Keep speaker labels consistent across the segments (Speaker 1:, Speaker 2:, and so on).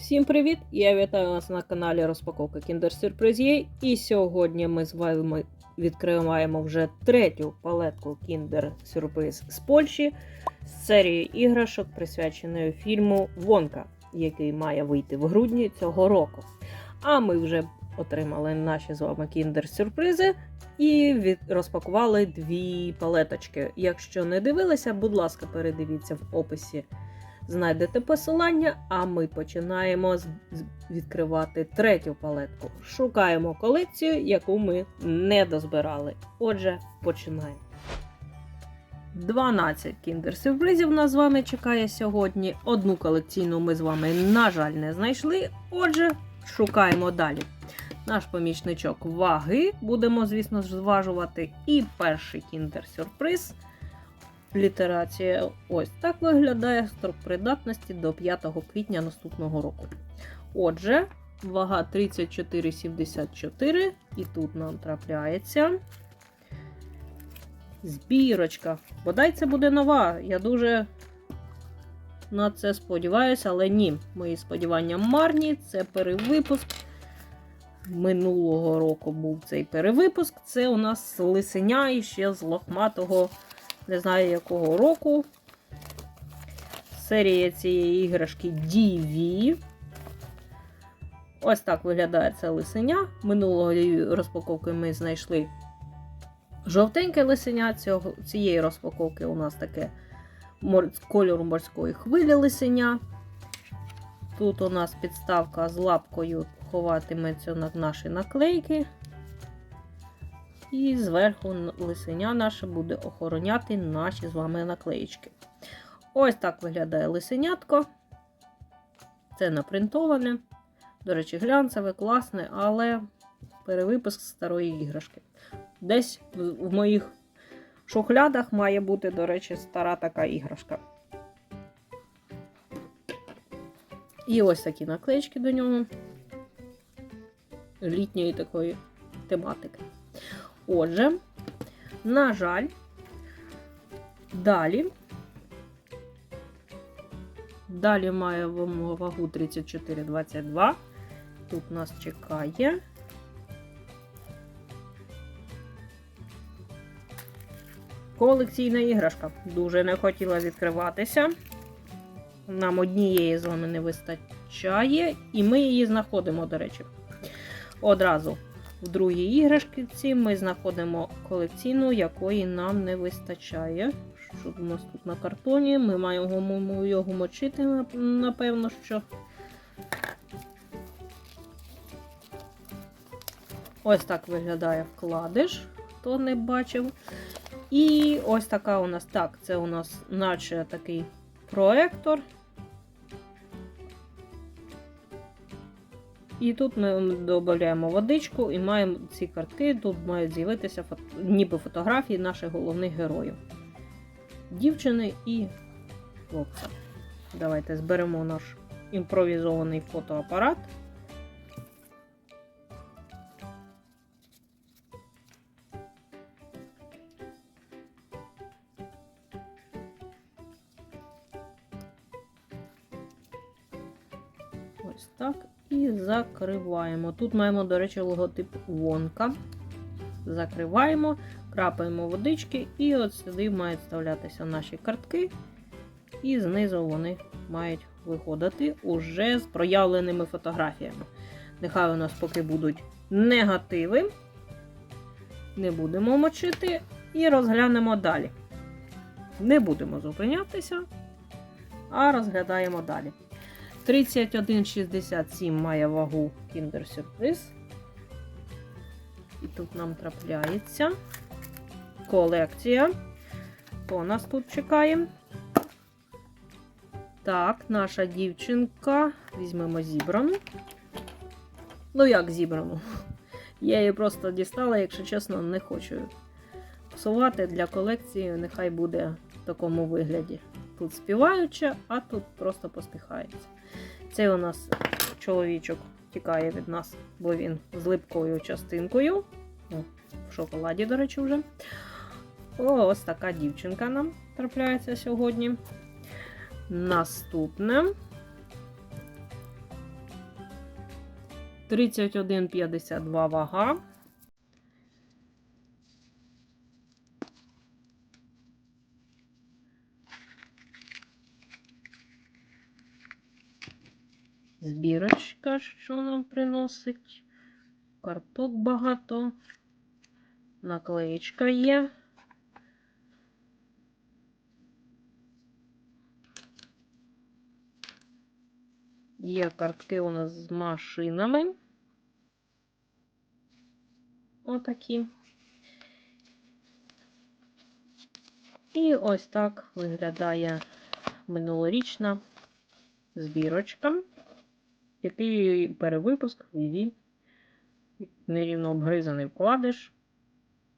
Speaker 1: Всім привіт! Я вітаю вас на каналі Розпаковка Kinder Surprise. І сьогодні ми з вами відкриваємо вже третю палетку Kinder Surprise з Польщі з серії іграшок, присвяченої фільму Вонка, який має вийти в грудні цього року. А ми вже отримали наші з вами Kinder сюрпризи і від... розпакували дві палеточки. Якщо не дивилися, будь ласка, передивіться в описі знайдете посилання, а ми починаємо відкривати третю палетку. Шукаємо колекцію, яку ми не дозбирали. Отже, починаємо. 12 кіндер-сюрпризів нас з вами чекає сьогодні. Одну колекційну ми з вами, на жаль, не знайшли. Отже, шукаємо далі. Наш помічничок ваги будемо, звісно, зважувати. І перший кіндер-сюрприз – Літерація ось так виглядає строк придатності до 5 квітня наступного року. Отже, вага 34,74, і тут нам трапляється збірочка. Бодай це буде нова. Я дуже на це сподіваюся, але ні. Мої сподівання марні. Це перевипуск. Минулого року був цей перевипуск. Це у нас лисеня і ще з лохматого не знаю якого року. Серія цієї іграшки DV. Ось так виглядає це лисеня. Минулої розпаковки ми знайшли жовтеньке лисеня. Цього, цієї розпаковки у нас таке мор... кольору морської хвилі лисеня. Тут у нас підставка з лапкою ховатиметься на наші наклейки. І зверху лисеня наше буде охороняти наші з вами наклеїчки. Ось так виглядає лисенятко. Це напринтоване. До речі, глянцеве, класне, але перевипуск старої іграшки. Десь в моїх шухлядах має бути, до речі, стара така іграшка. І ось такі наклеїчки до нього. Літньої такої тематики. Отже, на жаль, далі. Далі має вагу 34,22. Тут нас чекає. Колекційна іграшка. Дуже не хотіла відкриватися. Нам однієї з вами не вистачає, і ми її знаходимо, до речі. Одразу в другій іграшці ми знаходимо колекційну, якої нам не вистачає. Що у нас тут на картоні? Ми маємо його мочити, напевно, що. Ось так виглядає вкладиш, хто не бачив. І ось така у нас так, це у нас наче такий проектор. І тут ми додаємо водичку і маємо ці картки. Тут мають з'явитися фото... ніби фотографії наших головних героїв. Дівчини і хлопця. Давайте зберемо наш імпровізований фотоапарат. Закриваємо. Тут маємо, до речі, логотип Вонка. Закриваємо, крапаємо водички, і от сюди мають вставлятися наші картки. І знизу вони мають виходити уже з проявленими фотографіями. Нехай у нас поки будуть негативи. Не будемо мочити і розглянемо далі. Не будемо зупинятися, а розглядаємо далі. 31,67 має вагу Kinder Surprise. І тут нам трапляється колекція. Хто нас тут чекає? Так, наша дівчинка. Візьмемо зібрану. Ну, як зібрану? Я її просто дістала, якщо чесно, не хочу псувати для колекції, нехай буде в такому вигляді. Тут співаюча, а тут просто поспіхається. Цей у нас чоловічок тікає від нас, бо він з липкою частинкою. В шоколаді, до речі, вже. О, ось така дівчинка нам трапляється сьогодні. Наступне 31,52 вага. Збірочка, що нам приносить. Карток багато. Наклеєчка є. Є картки у нас з машинами. Отакі. І ось так виглядає минулорічна збірочка, який перевипуск і нерівно обгризаний вкладиш.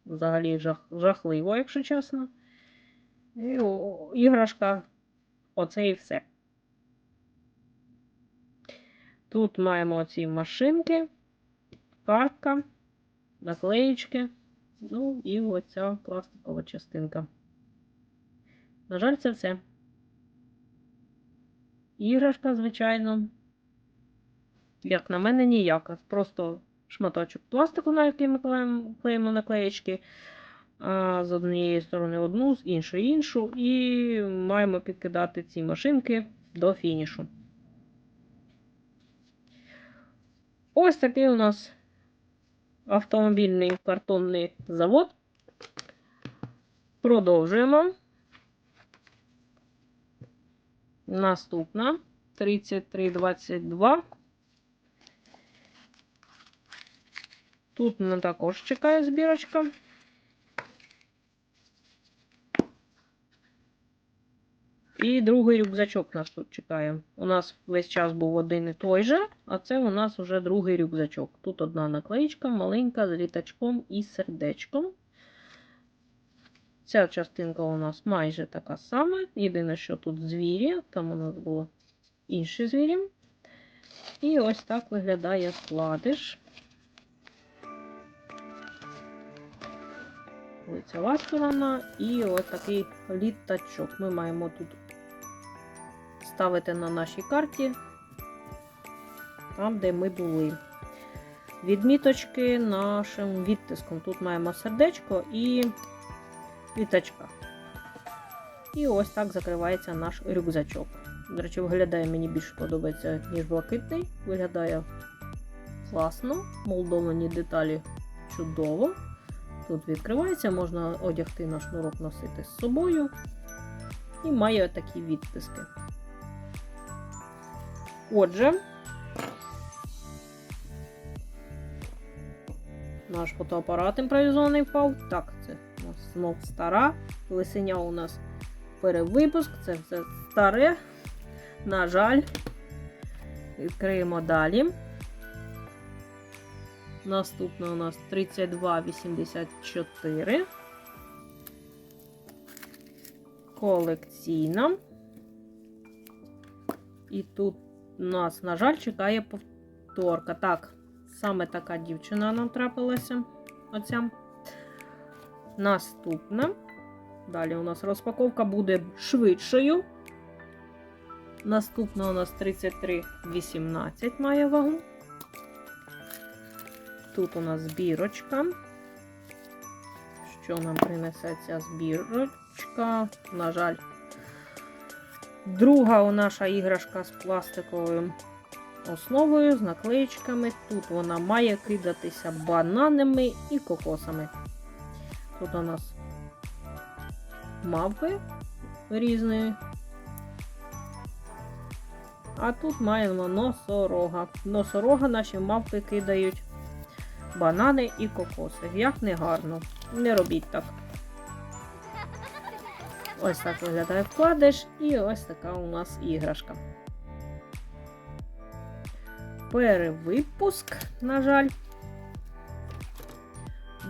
Speaker 1: Взагалі жах, жахливо, якщо чесно. І о, іграшка, оце і все. Тут маємо ці машинки, картка, наклеїчки, ну і оця пластикова частинка. На жаль, це все. Іграшка, звичайно, як на мене, ніяка. Просто шматочок пластику, на який ми клеїмо, клеїмо наклеїчки. А з однієї сторони одну, з іншої іншу, і маємо підкидати ці машинки до фінішу. Ось такий у нас автомобільний картонний завод. Продовжуємо. Наступна 3322. Тут мене також чекає збірочка. І другий рюкзачок нас тут чекає. У нас весь час був один і той же, а це у нас вже другий рюкзачок. Тут одна наклеїчка, маленька, з літачком і сердечком. Ця частинка у нас майже така сама. Єдине, що тут звірі, там у нас було інші звірі. І ось так виглядає складиш. Лицева сторона і ось такий літачок. Ми маємо тут ставити на нашій карті, там, де ми були. Відміточки нашим відтиском. Тут маємо сердечко і літачка. І ось так закривається наш рюкзачок. До речі, виглядає мені більше подобається, ніж блакитний. Виглядає класно, молдовані деталі чудово. Тут відкривається, можна одягти на шнурок носити з собою. І має такі відтиски. Отже, наш фотоапарат імпровізований впав. Так, це у нас знов стара. Лисеня у нас перевипуск, це все старе. На жаль, відкриємо далі. Наступна у нас 3284. Колекційна. І тут нас, на жаль, чекає повторка. Так, саме така дівчина нам трапилася. Оця. Наступна. Далі у нас розпаковка буде швидшою. Наступна у нас 33,18 має вагу. Тут у нас збірочка. Що нам принесе ця збірочка? На жаль, друга наша іграшка з пластиковою основою, з наклеїчками. Тут вона має кидатися бананами і кокосами. Тут у нас мавпи різної. А тут маємо носорога. Носорога наші мавпи кидають банани і кокоси. Як не гарно. Не робіть так. Ось так виглядає вкладиш, і ось така у нас іграшка. Перевипуск, на жаль.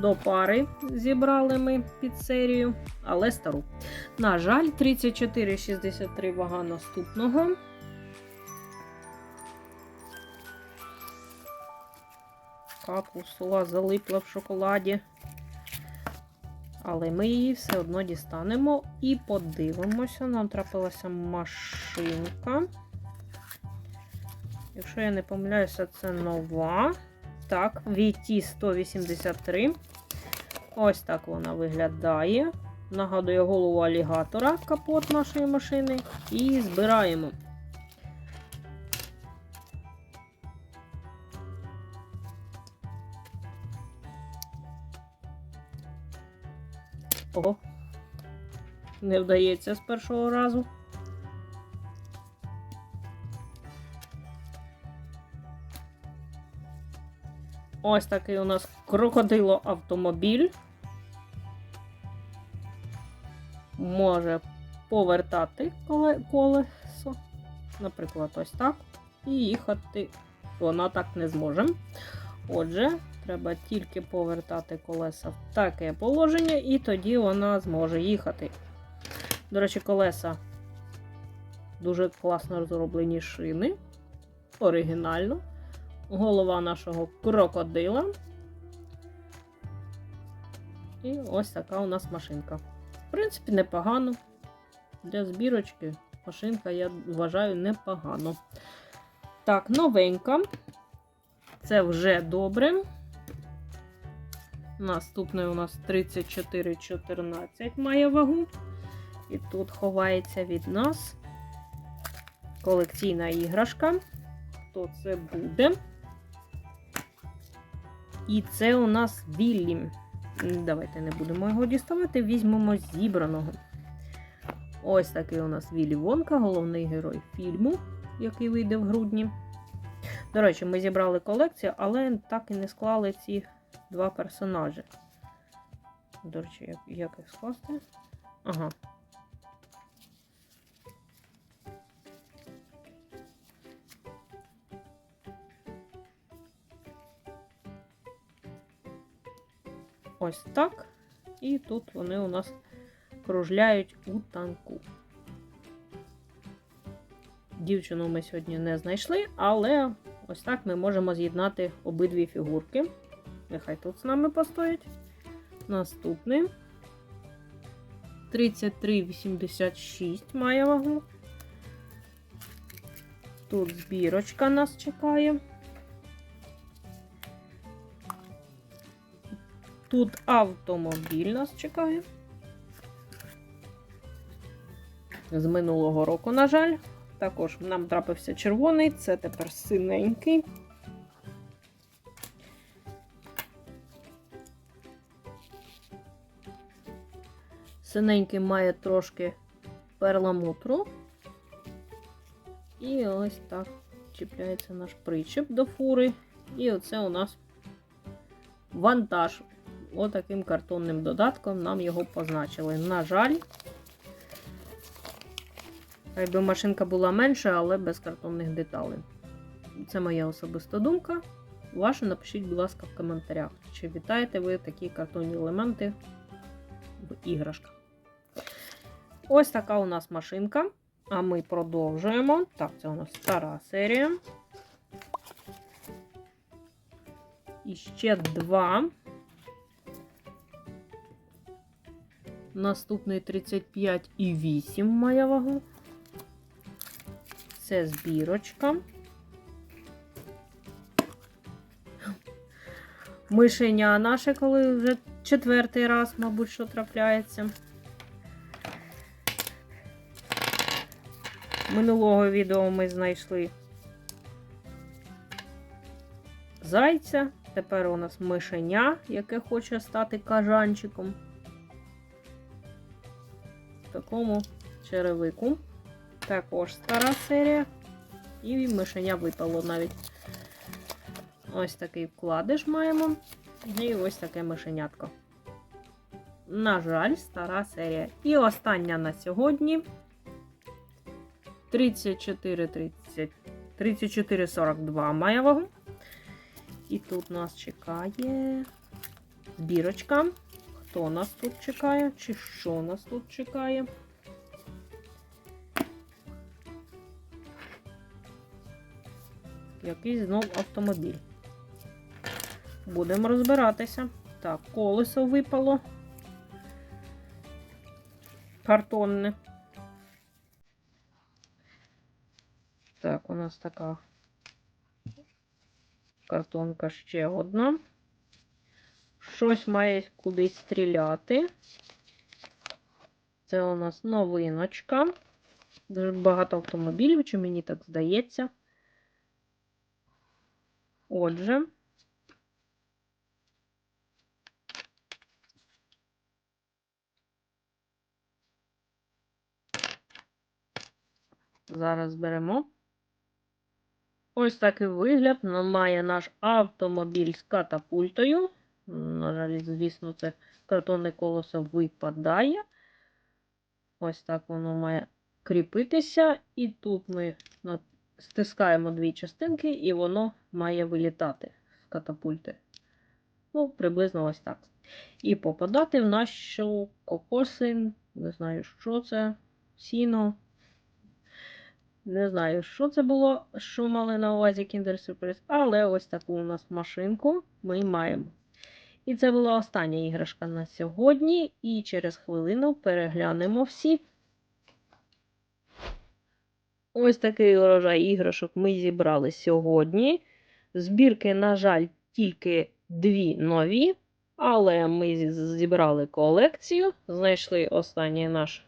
Speaker 1: До пари зібрали ми під серію, але стару. На жаль, 34,63 вага наступного. Капусула залипла в шоколаді. Але ми її все одно дістанемо і подивимося. Нам трапилася машинка. Якщо я не помиляюся, це нова. Так, VT 183. Ось так вона виглядає. Нагадує голову алігатора, капот нашої машини. І збираємо. Ого. Не вдається з першого разу. Ось такий у нас крокодило автомобіль. Може повертати колесо, наприклад, ось так. І їхати вона так не зможе. Отже, треба тільки повертати колеса в таке положення, і тоді вона зможе їхати. До речі, колеса дуже класно розроблені шини. Оригінально. Голова нашого крокодила. І ось така у нас машинка. В принципі, непогано. Для збірочки машинка, я вважаю, непогано. Так, новенька. Це вже добре. Наступний у нас 3414 має вагу. І тут ховається від нас колекційна іграшка. Хто це буде? І це у нас Віллі. Давайте не будемо його діставати, візьмемо зібраного. Ось такий у нас Віллі Вонка, головний герой фільму, який вийде в грудні. До речі, ми зібрали колекцію, але так і не склали ці два персонажі. До речі, як, як їх скласти? Ага. Ось так. І тут вони у нас кружляють у танку. Дівчину ми сьогодні не знайшли, але ось так ми можемо з'єднати обидві фігурки. Нехай тут з нами постоять. Наступний. 33,86 має вагу. Тут збірочка нас чекає. Тут автомобіль нас чекає. З минулого року, на жаль. Також нам трапився червоний, це тепер синенький. Синенький має трошки перламутру. І ось так чіпляється наш причеп до фури. І оце у нас вантаж. Отаким картонним додатком нам його позначили. На жаль, хай би машинка була менша, але без картонних деталей. Це моя особиста думка. Вашу напишіть, будь ласка, в коментарях, чи вітаєте ви такі картонні елементи в іграшках. Ось така у нас машинка. А ми продовжуємо. Так, це у нас стара серія. І ще два. Наступний 35,8 має вагу. Це збірочка. Мишеня наше, коли вже четвертий раз, мабуть, що трапляється. Минулого відео ми знайшли зайця. Тепер у нас мишеня, яке хоче стати кажанчиком. В такому черевику. Також стара серія. І мишеня випало навіть. Ось такий вкладиш маємо. І ось таке мишенятко. На жаль, стара серія. І остання на сьогодні. 34, 30, 34, 42 має вагу. І тут нас чекає збірочка. Хто нас тут чекає? Чи що нас тут чекає? Якийсь знов автомобіль. Будемо розбиратися. Так, колесо випало. Картонне. Нас така картонка ще одна. Щось має кудись стріляти. Це у нас новиночка. Дуже багато автомобілів, чи мені так здається. Отже. Зараз беремо. Ось такий вигляд має наш автомобіль з катапультою. На жаль, звісно, це картонне колесо випадає. Ось так воно має кріпитися. І тут ми стискаємо дві частинки, і воно має вилітати з катапульти. Ну, приблизно ось так. І попадати в нашу кокоси. Не знаю, що це. Сіно. Не знаю, що це було, що мали на увазі Kinder Surprise, але ось таку у нас машинку ми маємо. І це була остання іграшка на сьогодні. І через хвилину переглянемо всі. Ось такий урожай іграшок ми зібрали сьогодні. Збірки, на жаль, тільки дві нові, але ми зібрали колекцію, знайшли останній наш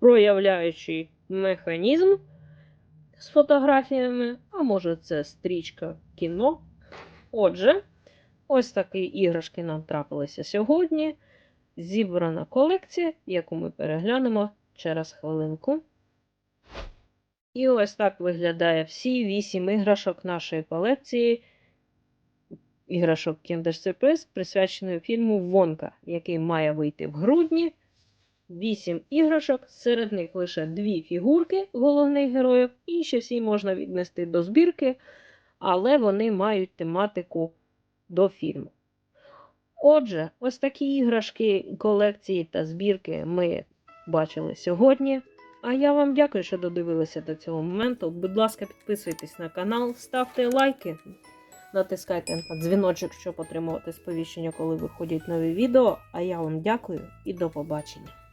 Speaker 1: проявляючий механізм з фотографіями, а може це стрічка кіно. Отже, ось такі іграшки нам трапилися сьогодні. Зібрана колекція, яку ми переглянемо через хвилинку. І ось так виглядає всі вісім іграшок нашої колекції. Іграшок Kinder Surprise, присвяченої фільму Вонка, який має вийти в грудні. Вісім іграшок, серед них лише дві фігурки головних героїв, інші всі можна віднести до збірки, але вони мають тематику до фільму. Отже, ось такі іграшки, колекції та збірки ми бачили сьогодні. А я вам дякую, що додивилися до цього моменту. Будь ласка, підписуйтесь на канал, ставте лайки, натискайте на дзвіночок, щоб отримувати сповіщення, коли виходять нові відео. А я вам дякую і до побачення.